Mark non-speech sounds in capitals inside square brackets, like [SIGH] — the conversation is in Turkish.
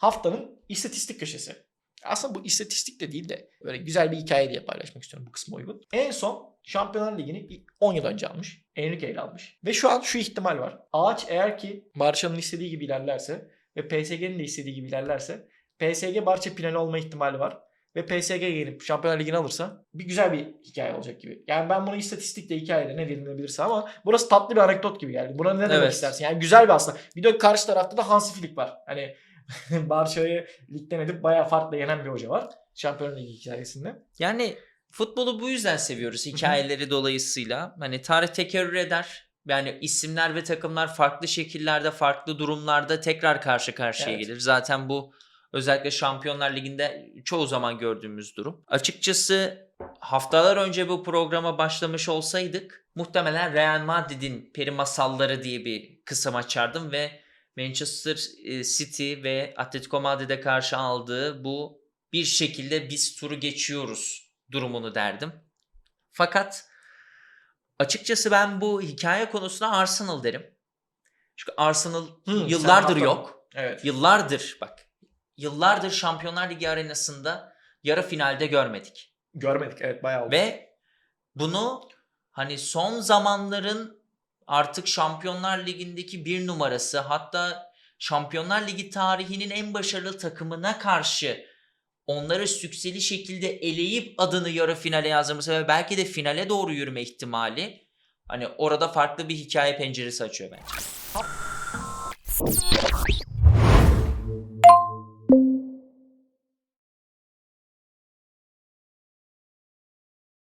haftanın istatistik köşesi. Aslında bu istatistik de değil de böyle güzel bir hikaye diye paylaşmak istiyorum bu kısma uygun. En son Şampiyonlar Ligi'ni 10 yıl önce almış. Enrique ile almış. Ve şu an şu ihtimal var. Ağaç eğer ki Barça'nın istediği gibi ilerlerse ve PSG'nin de istediği gibi ilerlerse PSG Barça finali olma ihtimali var. Ve PSG gelip Şampiyonlar Ligi'ni alırsa bir güzel bir hikaye olacak gibi. Yani ben bunu istatistikle hikayede ne denilebilirse ama burası tatlı bir anekdot gibi geldi. Buna ne demek Evet. istersin? Yani güzel bir aslında. Bir de karşı tarafta da Hansi Flick var. Hani [LAUGHS] Barça'yı ligden edip bayağı farklı yenen bir hoca var. Şampiyonlar Ligi hikayesinde. Yani futbolu bu yüzden seviyoruz hikayeleri dolayısıyla. Hani tarih tekerrür eder. Yani isimler ve takımlar farklı şekillerde, farklı durumlarda tekrar karşı karşıya Evet. gelir. Zaten bu özellikle Şampiyonlar Ligi'nde çoğu zaman gördüğümüz durum. Açıkçası haftalar önce bu programa başlamış olsaydık muhtemelen Real Madrid'in peri masalları diye bir kısım açardım ve Manchester e, City ve Atletico Madrid'e karşı aldığı bu bir şekilde biz turu geçiyoruz durumunu derdim. Fakat açıkçası ben bu hikaye konusuna Arsenal derim. Çünkü Arsenal Hı, yıllardır yok. Evet. Yıllardır bak. Yıllardır Şampiyonlar Ligi arenasında yarı finalde görmedik. Görmedik evet bayağı oldu. Ve bunu hani son zamanların artık Şampiyonlar Ligi'ndeki bir numarası hatta Şampiyonlar Ligi tarihinin en başarılı takımına karşı onları sükseli şekilde eleyip adını yarı finale yazdırması ve belki de finale doğru yürüme ihtimali hani orada farklı bir hikaye penceresi açıyor bence.